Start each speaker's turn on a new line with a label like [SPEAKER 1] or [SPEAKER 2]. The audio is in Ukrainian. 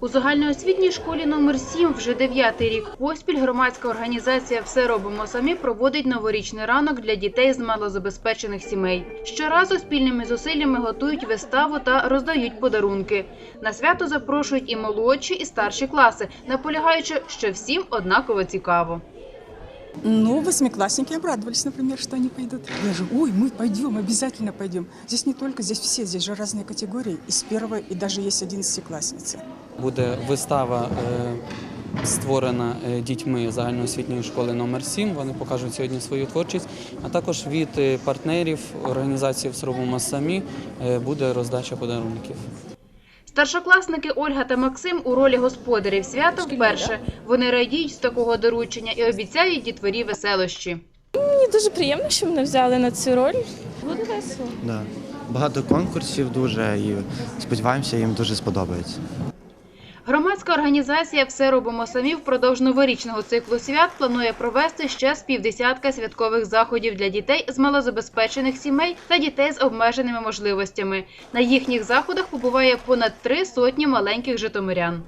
[SPEAKER 1] У загальноосвітній школі номер 7 вже дев'ятий рік поспіль громадська організація Все робимо самі проводить новорічний ранок для дітей з малозабезпечених сімей. Щоразу спільними зусиллями готують виставу та роздають подарунки. На свято запрошують і молодші, і старші класи, наполягаючи, що всім однаково цікаво.
[SPEAKER 2] Ну, восьмиклассники обрадовались, например, что они пойдут. Я же, ой, мы пойдем, обязательно пойдем. Здесь не только, здесь все, здесь же разные категории. Из первой и даже есть одиннадцатиклассницы.
[SPEAKER 3] Буде вистава е, створена е, дітьми загальноосвітньої школи номер 7 Вони покажуть сьогодні свою творчість. А також від е, партнерів організації «Зробимо самі е, буде роздача подарунків.
[SPEAKER 1] Старшокласники Ольга та Максим у ролі господарів свята вперше. Вони радіють з такого доручення і обіцяють дітворі веселощі.
[SPEAKER 4] Мені дуже приємно, що мене взяли на цю роль. Буде весело.
[SPEAKER 5] Да. Багато конкурсів дуже і сподіваємося, їм дуже сподобається.
[SPEAKER 1] Громадська організація Все робимо самі впродовж новорічного циклу свят планує провести ще з півдесятка святкових заходів для дітей з малозабезпечених сімей та дітей з обмеженими можливостями. На їхніх заходах побуває понад три сотні маленьких житомирян.